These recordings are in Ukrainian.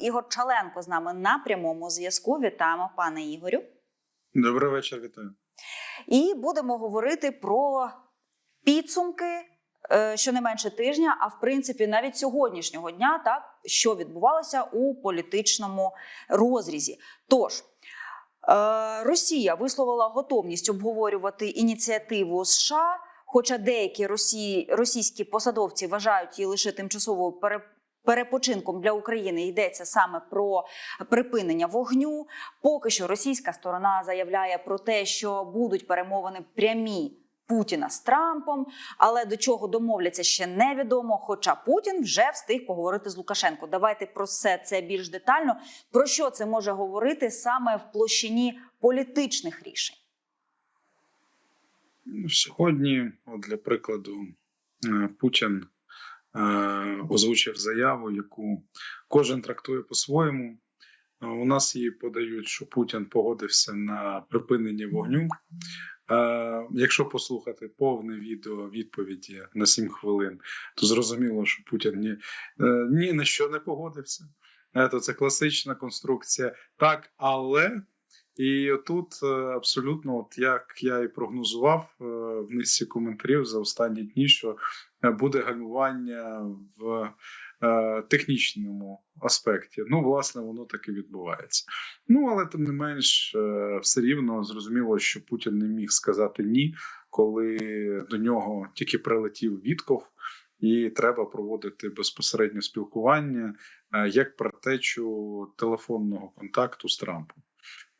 Ігор Чаленко з нами на прямому зв'язку. Вітаємо, пане Ігорю. Добрий вечір, вітаю. І будемо говорити про підсумки е, щонайменше тижня, а в принципі навіть сьогоднішнього дня, так що відбувалося у політичному розрізі. Тож е, Росія висловила готовність обговорювати ініціативу США. Хоча деякі російські посадовці вважають її лише тимчасовою перепочинком для України, йдеться саме про припинення вогню. Поки що російська сторона заявляє про те, що будуть перемовини прямі Путіна з Трампом, але до чого домовляться ще невідомо. Хоча Путін вже встиг поговорити з Лукашенко. Давайте про все це більш детально. Про що це може говорити саме в площині політичних рішень? Сьогодні, от для прикладу, е, Путін озвучив заяву, яку кожен трактує по-своєму. Е, У нас її подають, що Путін погодився на припинення вогню. Е, Якщо послухати повне відео відповіді на 7 хвилин, то зрозуміло, що Путін ні, е, ні на що не погодився. Е, То це класична конструкція. Так, але і отут е, абсолютно, от як я і прогнозував е, в низці коментарів за останні дні, що е, буде гальмування в е, технічному аспекті. Ну, власне, воно так і відбувається. Ну, але тим не менш, е, все рівно зрозуміло, що Путін не міг сказати ні, коли до нього тільки прилетів Вітков. І треба проводити безпосередньо спілкування е, як протечу телефонного контакту з Трампом.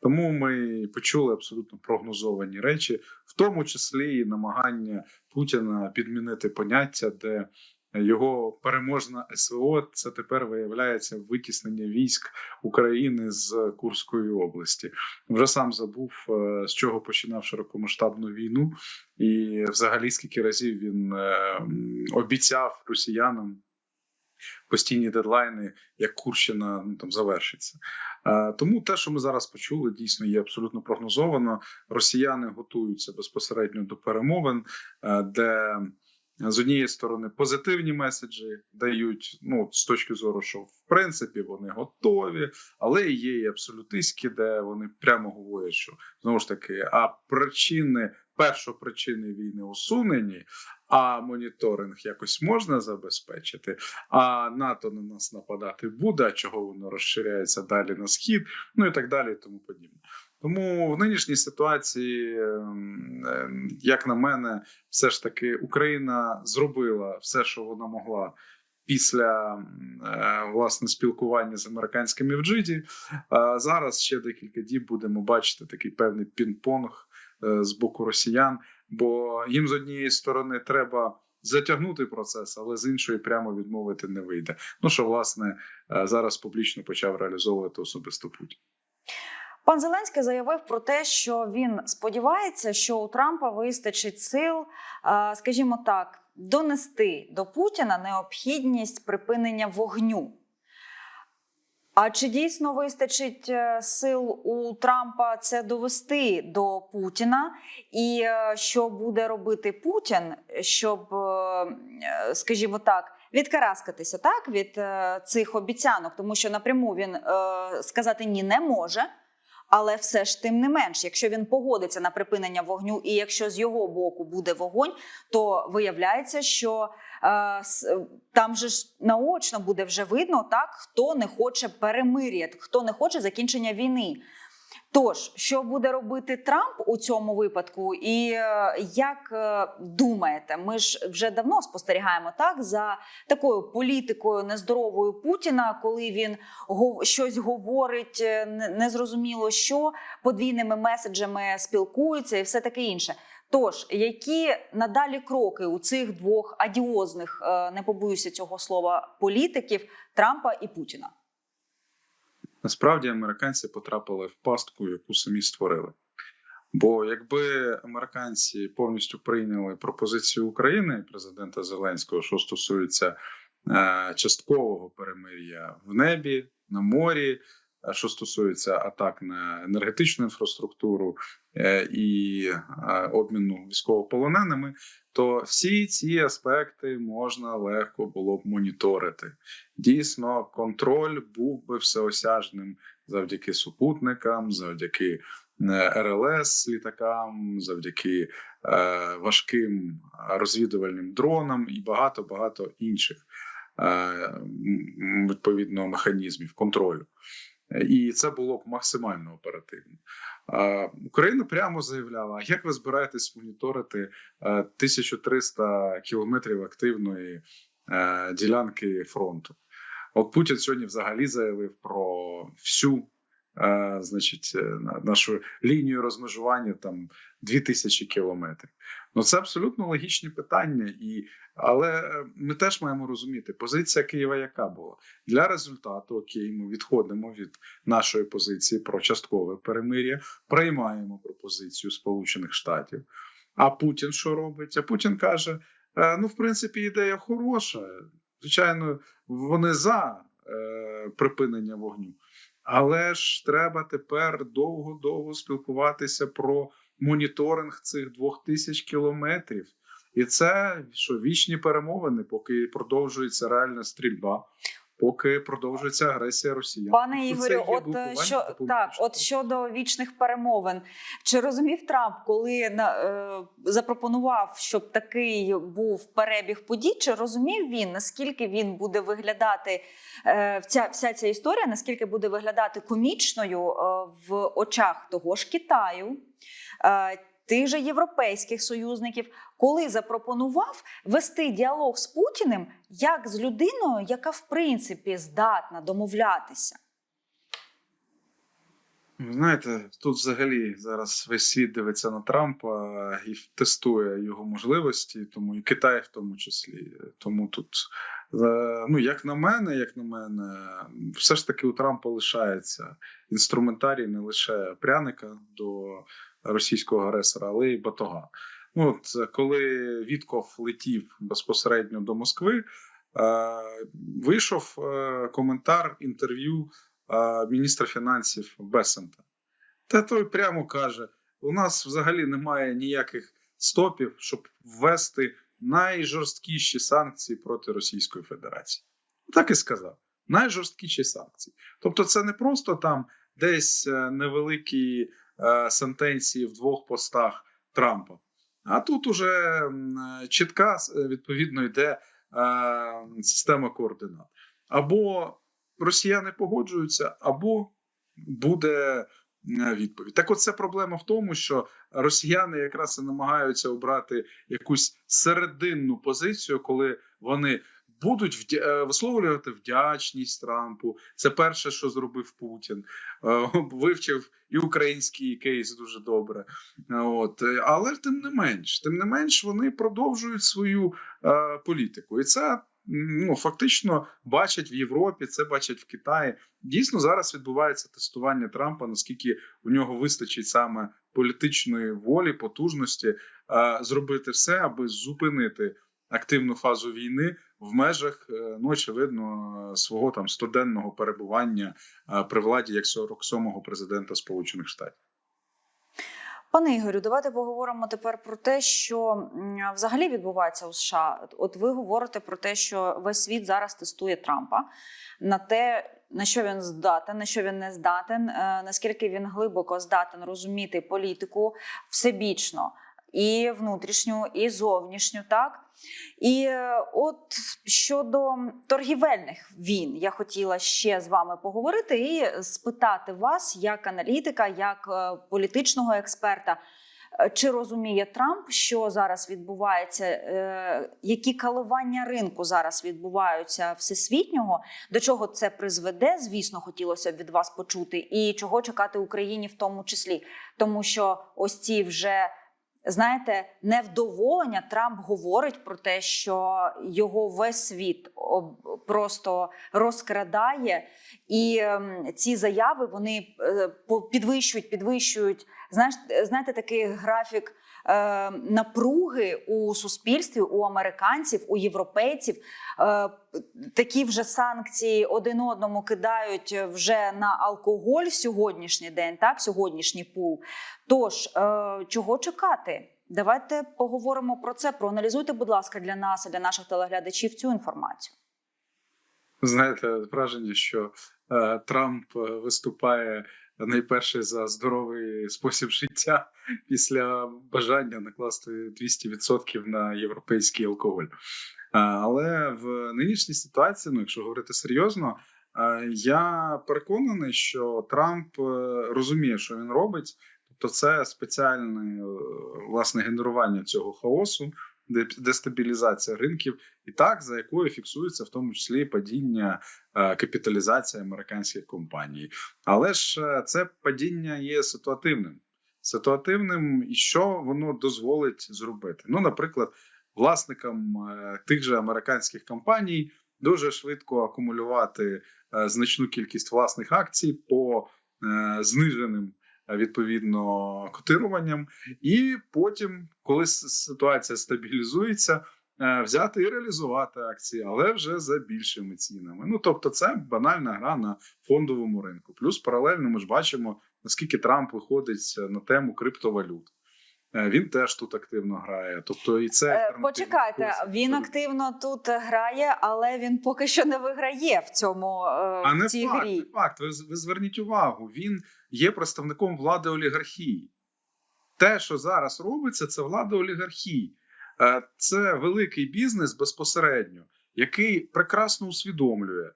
Тому ми почули абсолютно прогнозовані речі, в тому числі і намагання Путіна підмінити поняття, де його переможна СВО це тепер виявляється витіснення військ України з Курської області. Вже сам забув е, з чого починав широкомасштабну війну, і взагалі скільки разів він е, обіцяв росіянам постійні дедлайни, як Курщина ну, там завершиться. Е, Тому те, що ми зараз почули, дійсно є абсолютно прогнозовано. Росіяни готуються безпосередньо до перемовин, е, де з однієї сторони позитивні меседжі дають. Ну з точки зору, що в принципі вони готові, але є і абсолютистські, де вони прямо говорять, що знову ж таки, а причини першопричини війни усунені. А моніторинг якось можна забезпечити, а НАТО на нас нападати буде, а чого воно розширяється далі на схід, ну і так далі, і тому подібне. Тому в нинішній ситуації, ем, ем, як на мене, все ж таки Україна зробила все, що вона могла після е, власне спілкування з американськими в Джиді. Зараз ще декілька діб будемо бачити такий певний пінг-понг е, з боку росіян, бо їм з однієї сторони треба. Затягнути процес, але з іншої прямо відмовити не вийде. Ну що власне е, зараз публічно почав реалізовувати особисто Путін. Пан Зеленський заявив про те, що він сподівається, що у Трампа вистачить сил, скажімо так, донести до Путіна необхідність припинення вогню. А чи дійсно вистачить е, сил у Трампа це довести до Путіна? І е, що буде робити Путін, щоб, е, скажімо так, відкараскатися так від цих обіцянок, тому що напряму він сказати ні не може. Але все ж тим не менш, якщо він погодиться на припинення вогню, і якщо з його боку буде вогонь, то виявляється, що е, там же ж наочно буде вже видно, так хто не хоче перемир'я, хто не хоче закінчення війни. Тож, що буде робити Трамп у цьому випадку, і е, як е, думаєте, ми ж вже давно спостерігаємо так за такою політикою нездоровою Путіна, коли він щось говорить, е, незрозуміло що, подвійними меседжами спілкується і все таке інше. Тож, які надалі кроки у цих двох адіозних, не побоюся цього слова, політиків Трампа і Путіна? Насправді американці потрапили в пастку, яку самі створили. Бо якби американці повністю прийняли пропозицію України президента Зеленського, що стосується е, часткового перемир'я в небі, на морі, що стосується атак на енергетичну інфраструктуру е, і е, обміну військовополоненими, то всі ці аспекти можна легко було б моніторити. Дійсно, контроль був би всеосяжним завдяки супутникам, завдяки е, РЛС літакам, завдяки е, важким розвідувальним дронам і багато багато інших е, відповідно механізмів контролю. І це було б максимально оперативно. Е, Україна прямо заявляла: як ви збираєтесь моніторити е, 1300 кілометрів активної е, ділянки фронту? От Путін сьогодні взагалі заявив про всю е, значить, е, на- нашу лінію розмежування там 2000 кілометрів. Ну це абсолютно логічні питання, і але е, ми теж маємо розуміти, позиція Києва яка була для результату. Окей, ми відходимо від нашої позиції про часткове перемир'я, приймаємо пропозицію Сполучених Штатів. А Путін що робить? А Путін каже: е, ну, в принципі, ідея хороша. Звичайно, вони за припинення вогню. Але ж треба тепер довго-довго спілкуватися про моніторинг цих двох тисяч кілометрів. І це що вічні перемовини, поки продовжується реальна стрільба, поки продовжується агресія Росіян. Пане Ігорю, от що так, от щодо вічних перемовин, чи розумів Трамп, коли на е, запропонував, щоб такий був перебіг подій, чи розумів він, наскільки він буде виглядати е, вся, вся ця історія, наскільки буде виглядати комічною е, в очах того ж Китаю? Е, Тих же європейських союзників, коли запропонував вести діалог з Путіним як з людиною, яка в принципі здатна домовлятися. Знаєте, тут взагалі зараз весь світ дивиться на Трампа і тестує його можливості, тому і Китай в тому числі. Тому тут, е, ну як на мене, як на мене, все ж таки у Трампа лишається інструментарій не лише пряника до російського агресора, але й батога. Ну, от е, коли Вітков летів безпосередньо до Москви, е, вийшов е, коментар інтерв'ю а, міністра фінансів Бесента. Та той прямо каже: у нас взагалі немає ніяких стопів, щоб ввести найжорсткіші санкції проти Російської Федерації. Так і сказав: найжорсткіші санкції. Тобто, це не просто там десь е, невеликі е, сентенції в двох постах Трампа. А тут уже чітка відповідно йде е, система координат. Або росіяни погоджуються, або буде відповідь. Так, от це проблема в тому, що росіяни якраз і намагаються обрати якусь серединну позицію, коли вони будуть е, висловлювати вдячність Трампу. Це перше, що зробив Путін. Е, Вивчив і український кейс дуже добре. Е, От але тим не менш, тим не менш, вони продовжують свою політику, і це ну фактично бачать в Європі, це бачать в Китаї. Дійсно, зараз відбувається тестування Трампа, наскільки у нього вистачить саме політичної волі, потужності зробити все, аби зупинити активну фазу війни в межах, е, ну очевидно, свого там стоденного перебування е, при владі як 47-го президента Сполучених Штатів. Пане Ігорю, давайте поговоримо тепер про те, що взагалі відбувається у США. От ви говорите про те, що весь світ зараз тестує Трампа на те, на що він здатен, на що він не здатен, е, наскільки він глибоко здатен розуміти політику всебічно. І внутрішню, і зовнішню, так і е, от щодо торгівельних війн, я хотіла ще з вами поговорити і спитати вас, як аналітика, як е, політичного експерта, е, чи розуміє Трамп, що зараз відбувається, які коливання ринку зараз відбуваються всесвітнього, до чого це призведе? Звісно, хотілося б від вас почути, і чого чекати Україні в тому числі, тому що ось ці вже знаєте, невдоволення Трамп говорить про те, що його весь світ просто розкрадає, і ем, ці заяви вони е, підвищують, підвищують. Знаєш, знаєте, такий графік е, напруги у суспільстві, у американців, у європейців. Е, такі вже санкції один одному кидають вже на алкоголь сьогоднішній день, так, сьогоднішній пул. Тож, е, чого чекати? Давайте поговоримо про це. Проаналізуйте, будь ласка, для нас і для наших телеглядачів цю інформацію. Знаєте, враження, що е, Трамп виступає найперше за здоровий спосіб життя після бажання накласти 200% на європейський алкоголь. Але в нинішній ситуації, ну якщо говорити серйозно, я переконаний, що Трамп е, розуміє, що він робить. Тобто, це спеціальне е, власне генерування цього хаосу, дестабілізація ринків, і так за якою фіксується в тому числі падіння е, капіталізації американських компаній. Але ж е, це падіння є ситуативним. Ситуативним, і що воно дозволить зробити? Ну, наприклад, власникам е, тих же американських компаній дуже швидко акумулювати значну кількість власних акцій по зниженим відповідно котируванням, і потім, коли ситуація стабілізується, е, взяти і реалізувати акції, але вже за більшими цінами. Ну тобто, це банальна гра на фондовому ринку. Плюс паралельно ми ж бачимо, наскільки Трамп виходить на тему криптовалют. Е, Він теж тут активно грає. Тобто, і це Е, Почекайте, спосіб. він активно тут грає, але він поки що не виграє в цьому е, А в не цій факт, грі. не факт. Ви, ви зверніть увагу, він є представником влади олігархії. Те, що зараз робиться, це влада олігархії. Це великий бізнес безпосередньо, який прекрасно усвідомлює,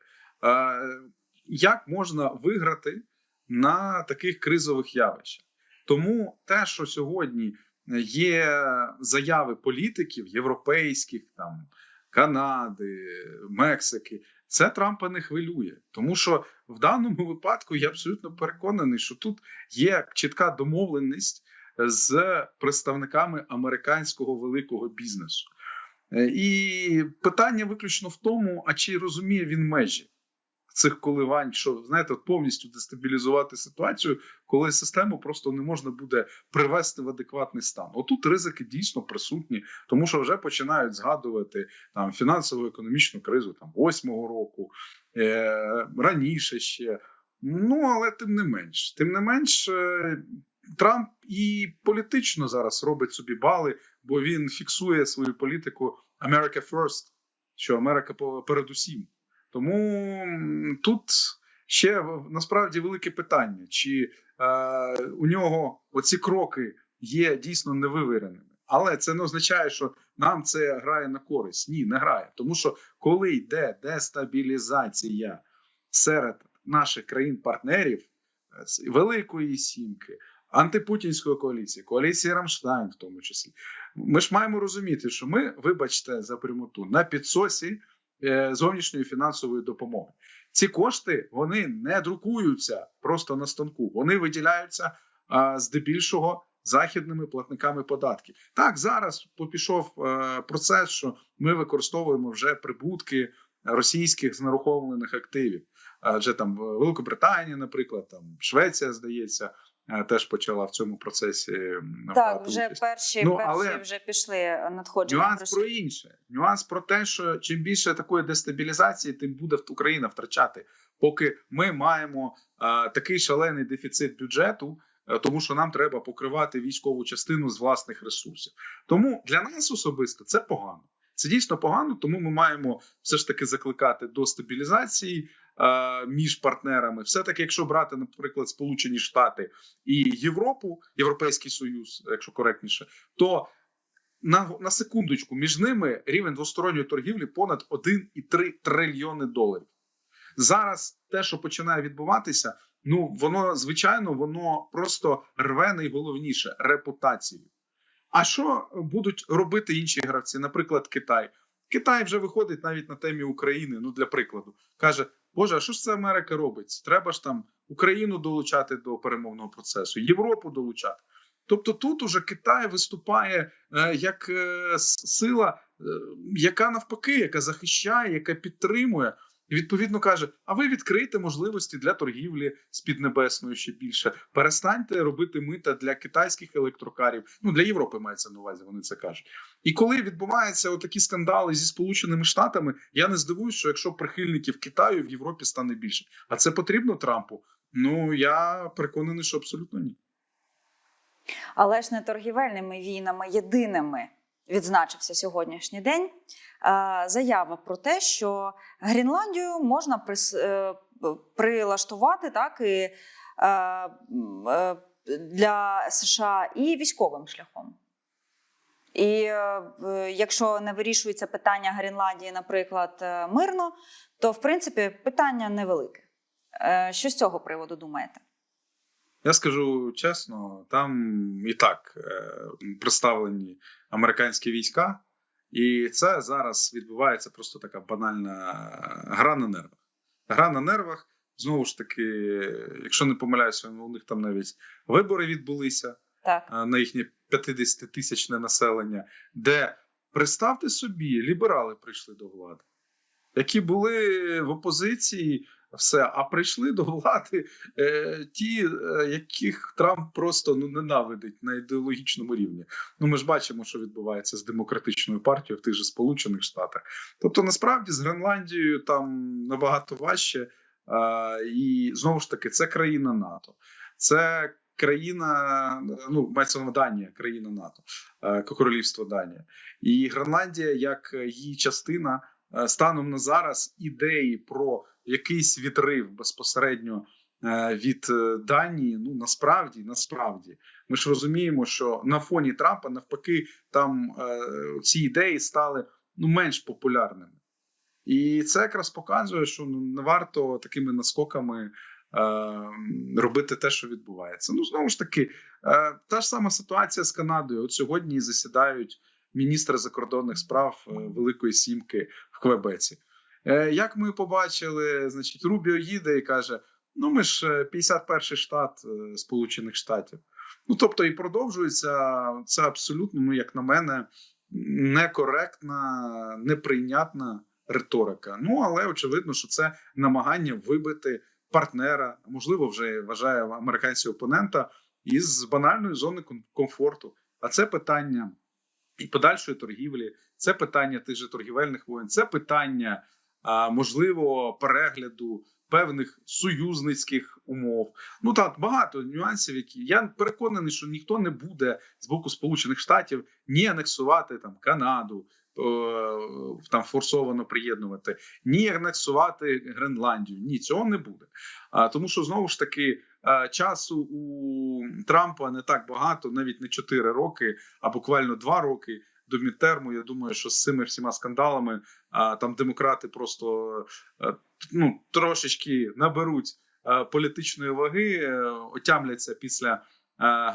як можна виграти на таких кризових явищах. Тому те, що сьогодні є заяви політиків європейських, там Канади, Мексики, це Трампа не хвилює, тому що в даному випадку я абсолютно переконаний, що тут є чітка домовленість з представниками американського великого бізнесу. Е, І питання виключно в тому, а чи розуміє він межі цих коливань, що знаєте, повністю дестабілізувати ситуацію, коли систему просто не можна буде привести в адекватний стан. Отут ризики дійсно присутні, тому що вже починають згадувати там фінансово економічну кризу там восьмого року, е, раніше ще. Ну але тим не менш, тим не менш, е, Трамп і політично зараз робить собі бали, бо він фіксує свою політику America First, що Америка передусім. Тому тут ще насправді велике питання, чи е, у нього оці кроки є дійсно невивіреними. Але це не означає, що нам це грає на користь. Ні, не грає. Тому що коли йде дестабілізація серед наших країн-партнерів е, Великої Сімки, антипутінської коаліції, коаліції Рамштайн, в тому числі, ми ж маємо розуміти, що ми, вибачте, за прямоту на підсосі зовнішньої фінансової допомоги. Ці кошти вони не друкуються просто на станку, вони виділяються здебільшого західними платниками податків. Так, зараз пішов е, процес, що ми використовуємо вже прибутки російських знерухомлених активів. Адже там в Великобританії, наприклад, там Швеція, здається, е, теж почала в цьому процесі Так, вже участь. перші, Ну, перші але вже пішли надходження. Нюанс про інше. Нюанс про те, що чим більше такої дестабілізації, тим буде Україна втрачати. Поки ми маємо а, такий шалений дефіцит бюджету, е, тому що нам треба покривати військову частину з власних ресурсів. Тому для нас особисто це погано. Це дійсно погано, тому ми маємо все ж таки закликати до стабілізації е, між партнерами. Все таки, якщо брати, наприклад, Сполучені Штати і Європу, Європейський Союз, якщо коректніше, то на, на секундочку між ними рівень двосторонньої торгівлі понад 1,3 трильйони доларів. Зараз те, що починає відбуватися, ну воно звичайно воно просто рве найголовніше репутацію. А що будуть робити інші гравці? Наприклад, Китай. Китай вже виходить навіть на темі України. Ну для прикладу, каже: Боже, а що ж це Америка робить? Треба ж там Україну долучати до перемовного процесу, Європу долучати. Тобто тут уже Китай виступає е, як е, сила, е, яка навпаки, яка захищає, яка підтримує. І відповідно каже: а ви відкрийте можливості для торгівлі з Піднебесною ще більше. Перестаньте робити мита для китайських електрокарів. Ну для Європи мається на увазі. Вони це кажуть. І коли відбуваються такі скандали зі Сполученими Штатами, я не здивуюсь, що якщо прихильників Китаю в Європі стане більше, а це потрібно Трампу. Ну я переконаний, що абсолютно ні. Але ж не торгівельними війнами єдиними відзначився сьогоднішній день. Е, Заява про те, що Гренландію можна прис- е, прилаштувати так і е, для США і військовим шляхом. І якщо не вирішується питання Гренландії, наприклад, мирно, то в принципі питання невелике. Що з цього приводу думаєте? Я скажу чесно, там і так представлені американські війська, і це зараз відбувається просто така банальна гра на нервах. Гра на нервах. Знову ж таки, якщо не помиляюся, у них там навіть вибори відбулися Так. е, на їхнє 50 тисячне населення, де представте собі, ліберали прийшли до влади, які були в опозиції, все, а прийшли до влади е, ті, е, яких Трамп просто ну ненавидить на ідеологічному рівні. Ну ми ж бачимо, що відбувається з демократичною партією в тих же Сполучених Штатах. Тобто, насправді з Гренландією там набагато важче. А, і знову ж таки, це країна НАТО, це країна, ну мається Данія, країна НАТО, е, королівство Данія, і Гренландія, як її частина, е, станом на зараз ідеї про якийсь відрив безпосередньо е, від е, Данії. Ну насправді, насправді, ми ж розуміємо, що на фоні Трампа навпаки там е, ці ідеї стали ну менш популярними. І це якраз показує, що ну, не варто такими наскоками е, робити те, що відбувається. Ну знову ж таки, е, та ж сама ситуація з Канадою. От сьогодні засідають міністри закордонних справ е, Великої Сімки в Квебеці. Е, як ми побачили, значить, Рубіо їде і каже: ну ми ж е, 51-й штат е, Сполучених Штатів. Ну тобто, і продовжується це абсолютно, ну як на мене, некоректна, неприйнятна риторика. Ну але очевидно, що це намагання вибити партнера, можливо, вже вважає американського опонента із банальної зони комфорту. А це питання і подальшої торгівлі, це питання тих же торгівельних воєн, це питання а, можливо перегляду певних союзницьких умов. Ну так багато нюансів, які я переконаний, що ніхто не буде з боку Сполучених Штатів ні анексувати там Канаду. е, Там форсовано приєднувати, ні анексувати Гренландію. Ні, цього не буде. А тому, що знову ж таки часу у Трампа не так багато, навіть не 4 роки, а буквально 2 роки до мідтерму. Я думаю, що з цими всіма скандалами а, там демократи просто е, ну трошечки наберуть е, політичної ваги, е, отямляться після. е,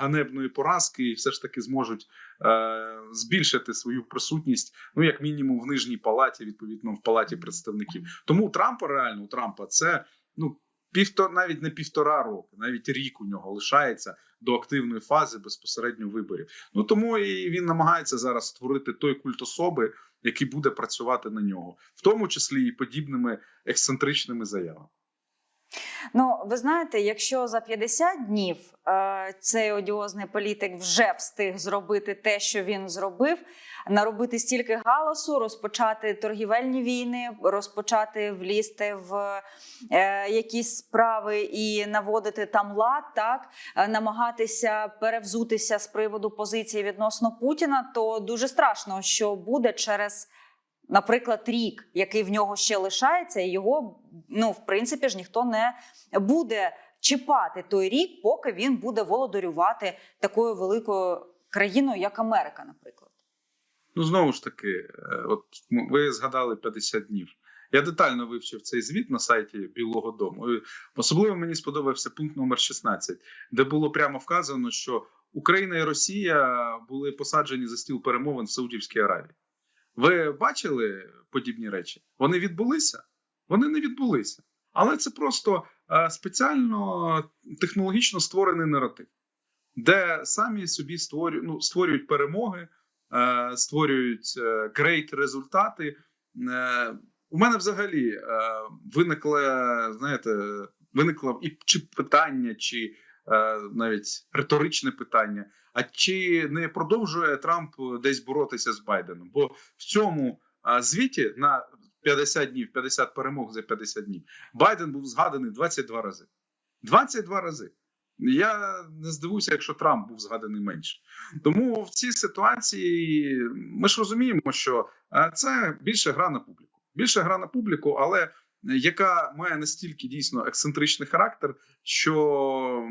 Ганебної поразки і все ж таки зможуть е, збільшити свою присутність, ну як мінімум в нижній палаті, відповідно в палаті представників. Тому у Трампа реально у Трампа це ну півтора, навіть не півтора року, навіть рік у нього лишається до активної фази безпосередньо виборів. Ну тому і він намагається зараз створити той культ особи, який буде працювати на нього, в тому числі і подібними ексцентричними заявами. Ну, ви знаєте, якщо за 50 днів е, цей одіозний політик вже встиг зробити те, що він зробив, наробити стільки галасу, розпочати торгівельні війни, розпочати влізти в е, якісь справи і наводити там лад, так е, намагатися перевзутися з приводу позиції відносно Путіна, то дуже страшно, що буде через. Наприклад, рік, який в нього ще лишається, і його ну в принципі ж ніхто не буде чіпати той рік, поки він буде володарювати такою великою країною, як Америка, наприклад. Ну знову ж таки, е, от ви згадали 50 днів. Я детально вивчив цей звіт на сайті Білого Дому. Особливо мені сподобався пункт номер 16, де було прямо вказано, що Україна і Росія були посаджені за стіл перемовин в Саудівській Аравії. Ви бачили подібні речі? Вони відбулися? Вони не відбулися. Але це просто е, спеціально технологічно створений наратив, де самі собі створюють, ну, створюють перемоги, е, створюють грейт результати. Е, у мене взагалі виникло, знаєте, виникло і чи питання, чи навіть риторичне питання. А чи не продовжує Трамп десь боротися з Байденом? Бо в цьому е, звіті на 50 днів, 50 перемог за 50 днів, Байден був згаданий 22 рази. 22 рази. Я не здивуюся, якщо Трамп був згаданий менше. Тому в цій ситуації ми ж розуміємо, що е, це більше гра на публіку. Більше гра на публіку, але яка має настільки дійсно ексцентричний характер, що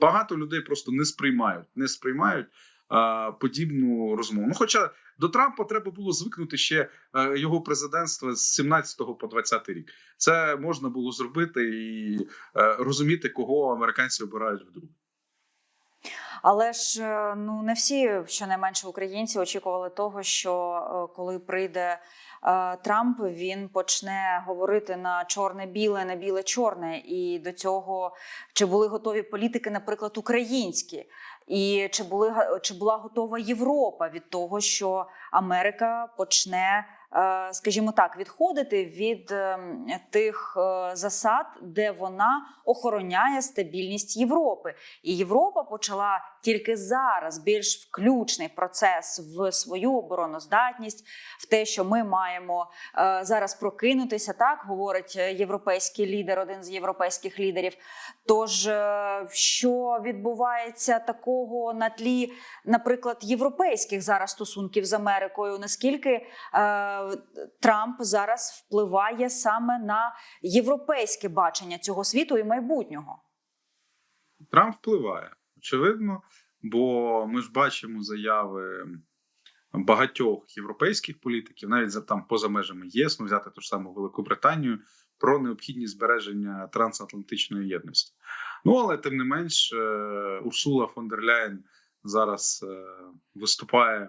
багато людей просто не сприймають, не сприймають а, подібну розмову. Ну, хоча до Трампа треба було звикнути ще е, його президентства з 17 по 20 рік. Це можна було зробити і е, розуміти, кого американці обирають вдруге. Але ж е, ну не всі, щонайменше українці, очікували того, що коли прийде Трамп, він почне говорити на чорне-біле, на біле-чорне. І до цього чи були готові політики, наприклад, українські, і чи були чи була готова Європа від того, що Америка почне. Е, Скажімо так, відходити від ем, тих е, засад, де вона охороняє стабільність Європи, і Європа почала тільки зараз більш включний процес в свою обороноздатність, в те, що ми маємо е, зараз прокинутися, так говорить е, європейський лідер, один з європейських лідерів. Тож, е, що відбувається такого на тлі, наприклад, європейських зараз стосунків з Америкою? Наскільки е, Трамп зараз впливає саме на європейське бачення цього світу і майбутнього? Трамп впливає, очевидно, бо ми ж бачимо заяви багатьох європейських політиків, навіть за там поза межами ЄС, ну взяти ту ж саму Велику Британію, про необхідність збереження трансатлантичної єдності. Ну але тим не менш, е, Урсула фон дер Ляєн зараз е, виступає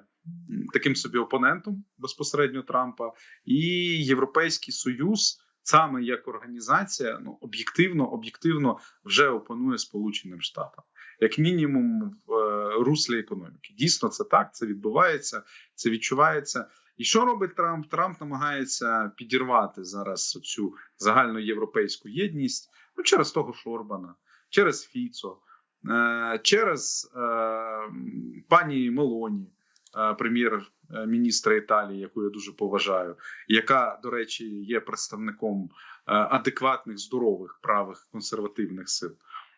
таким собі опонентом безпосередньо Трампа, і Європейський Союз. Саме як організація, ну об'єктивно, об'єктивно вже опонує Сполученим Штатам, як мінімум в е, руслі економіки. Дійсно, це так, це відбувається, це відчувається. І що робить Трамп? Трамп намагається підірвати зараз цю загальноєвропейську єдність ну, через того ж Орбана, через Фіцо, е, через е, пані Мелоні, прем'єр-міністра Італії, яку я дуже поважаю, яка, до речі, є представником е, адекватних, здорових правих консервативних сил.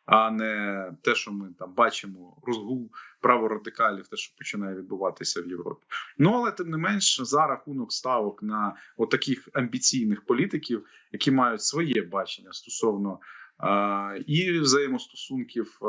А не те, що ми там бачимо, розгул праворадикалів, те, що починає відбуватися в Європі. Ну але тим не менш, за рахунок ставок на отаких амбіційних політиків, які мають своє бачення стосовно е, і взаємостосунків е,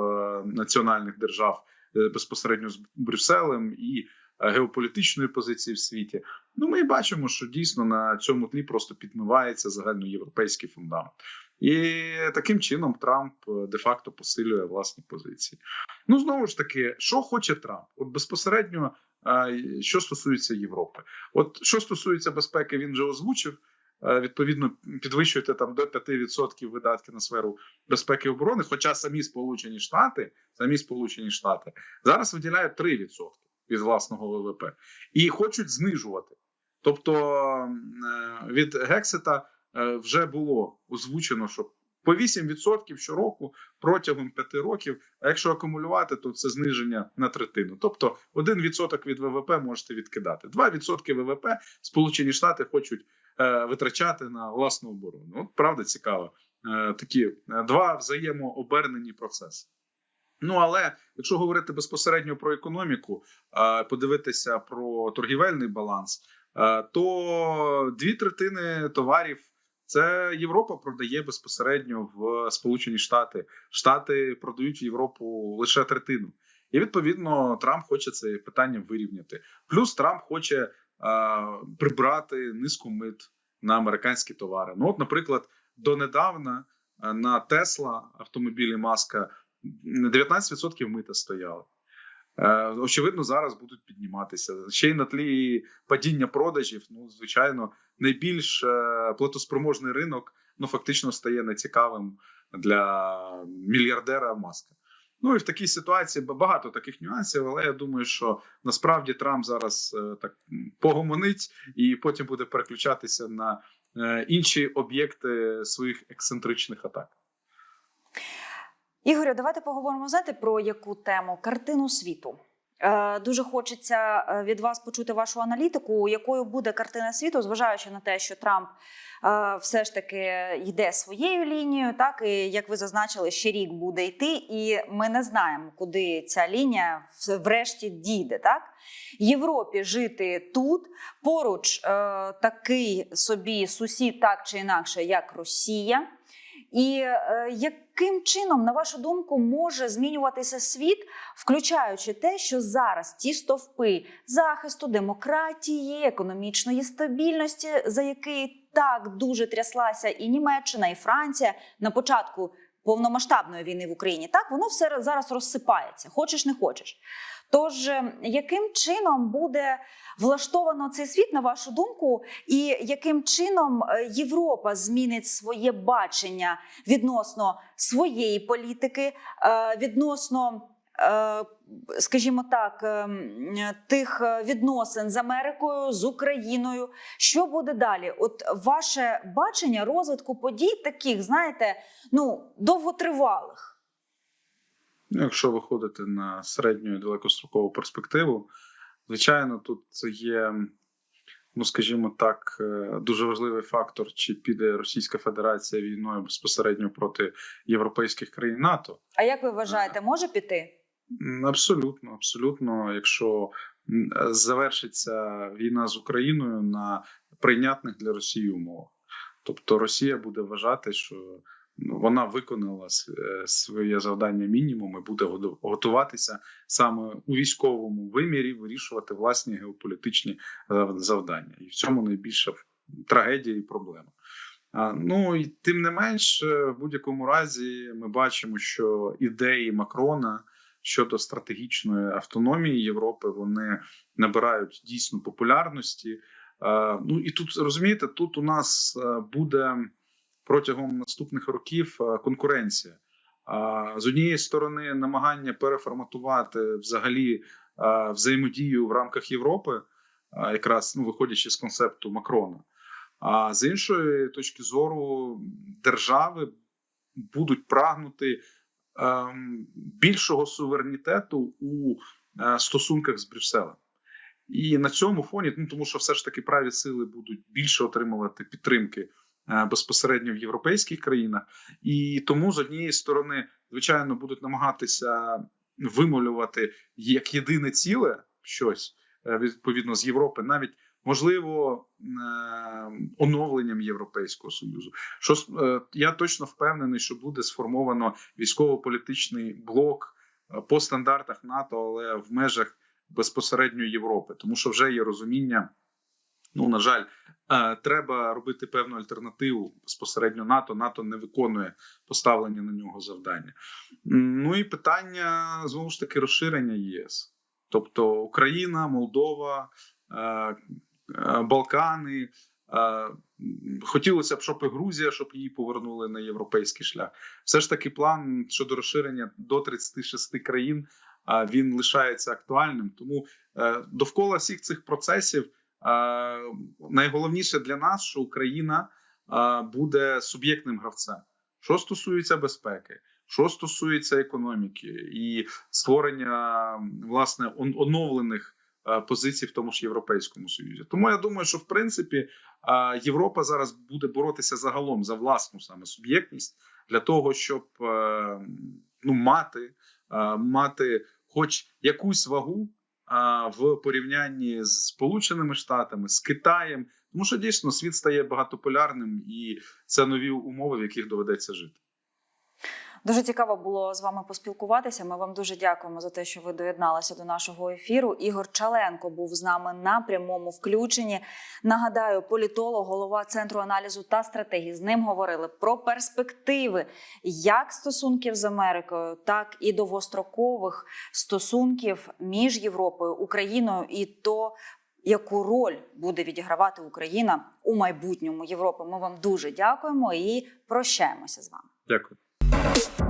національних держав е, безпосередньо з Брюсселем і е, геополітичної позиції в світі. Ну, ми бачимо, що дійсно на цьому тлі просто підмивається загальноєвропейський фундамент. І таким чином Трамп е, де-факто посилює власні позиції. Ну знову ж таки, що хоче Трамп? От безпосередньо, е, що стосується Європи, от що стосується безпеки, він вже озвучив. Е, Відповідно, підвищуєте там до 5% видатки на сферу безпеки і оборони. Хоча самі Сполучені Штати, самі Сполучені Штати зараз виділяють 3% від власного ВВП і хочуть знижувати. Тобто е, від Гексита е, вже було озвучено, що по 8% щороку протягом 5 років. А якщо акумулювати, то це зниження на третину. Тобто 1% від ВВП можете відкидати. 2% ВВП Сполучені Штати хочуть е, витрачати на власну оборону. От правда цікаво. Такі два взаємообернені процеси. Ну але якщо говорити безпосередньо про економіку, подивитися про торгівельний баланс, то дві третини товарів це Європа продає безпосередньо в Сполучені Штати. Штати продають в Європу лише третину. І відповідно Трамп хоче це питання вирівняти. Плюс Трамп хоче прибрати низку мит на американські товари. Ну, от, наприклад, донедавна на Тесла автомобілі Маска 19% мита стояли. Е, Очевидно, зараз будуть підніматися ще й на тлі падіння продажів. Ну, звичайно, найбільш е, платоспроможний ринок ну фактично стає нецікавим для мільярдера маска. Ну і в такій ситуації багато таких нюансів, але я думаю, що насправді Трамп зараз е, так погомонить і потім буде переключатися на інші об'єкти своїх ексцентричних атак. Ігорю, давайте поговоримо знаєте, про яку тему картину світу. Е, Дуже хочеться е, від вас почути вашу аналітику, якою буде картина світу, зважаючи на те, що Трамп е, все ж таки йде своєю лінією, так і як ви зазначили, ще рік буде йти, і ми не знаємо, куди ця лінія врешті дійде. Так Європі жити тут поруч такий собі сусід, так чи інакше, як Росія. І е, яким чином, на вашу думку, може змінюватися світ, включаючи те, що зараз ті стовпи захисту, демократії, економічної стабільності, за який так дуже тряслася і Німеччина, і Франція на початку повномасштабної війни в Україні, так воно все зараз розсипається, хочеш не хочеш. Тож, е, яким чином буде влаштовано цей світ, на вашу думку, і яким чином е, Європа змінить своє бачення відносно своєї політики, е, відносно, скажімо так, тих відносин з Америкою, з Україною? Що буде далі? От ваше бачення розвитку подій таких, знаєте, ну довготривалих. Ну, Якщо виходити на середню і далекострокову перспективу, звичайно, тут це є, ну скажімо так, е, дуже важливий фактор, чи піде Російська Федерація війною безпосередньо проти європейських країн НАТО. А як ви вважаєте, може піти? Абсолютно, абсолютно. Якщо е, завершиться війна з Україною на прийнятних для Росії умовах, тобто Росія буде вважати, що вона виконала е, своє завдання мінімум і буде готуватися саме у військовому вимірі вирішувати власні геополітичні е, завдання, і в цьому найбільша трагедія і проблема. Ну і тим не менш, е, в будь-якому разі, ми бачимо, що ідеї Макрона щодо стратегічної автономії Європи вони набирають дійсно популярності. Ну і тут розумієте, тут у нас буде протягом наступних років е, конкуренція. З однієї сторони, намагання переформатувати взагалі е, взаємодію в рамках Європи, якраз ну виходячи з концепту Макрона. А з іншої точки зору, держави будуть прагнути ем, більшого суверенітету у е, стосунках з Брюсселем. І на цьому фоні, ну тому що все ж таки праві сили будуть більше отримувати підтримки е, безпосередньо в європейських країнах, і тому з однієї сторони, звичайно, будуть намагатися вимолювати як єдине ціле щось е, відповідно з Європи, навіть можливо е, оновленням Європейського союзу. Що е, я точно впевнений, що буде сформовано військово-політичний блок е, по стандартах НАТО, але в межах безпосередньо Європи, тому що вже є розуміння. Ну на жаль, е, треба робити певну альтернативу безпосередньо НАТО. НАТО не виконує поставлені на нього завдання. Ну і питання знову ж таки розширення ЄС, тобто Україна, Молдова, е, е, Балкани. Хотілося б, щоб і Грузія, щоб її повернули на європейський шлях. Все ж таки, план щодо розширення до 36 країн він лишається актуальним. Тому довкола всіх цих процесів найголовніше для нас, що Україна буде суб'єктним гравцем. Що стосується безпеки, що стосується економіки і створення власне оновлених позицій в тому ж європейському союзі. Тому я думаю, що в принципі Європа зараз буде боротися загалом за власну саме суб'єктність для того, щоб е, ну мати, мати хоч якусь вагу в порівнянні з Сполученими Штатами, з Китаєм, тому що дійсно світ стає багатополярним, і це нові умови, в яких доведеться жити. Дуже цікаво було з вами поспілкуватися. Ми вам дуже дякуємо за те, що ви доєдналися до нашого ефіру. Ігор Чаленко був з нами на прямому включенні. Нагадаю, політолог, голова центру аналізу та стратегії. З ним говорили про перспективи як стосунків з Америкою, так і довгострокових стосунків між Європою, Україною і то. Яку роль буде відігравати Україна у майбутньому Європи? Ми вам дуже дякуємо і прощаємося з вами. Дякую. Podcast.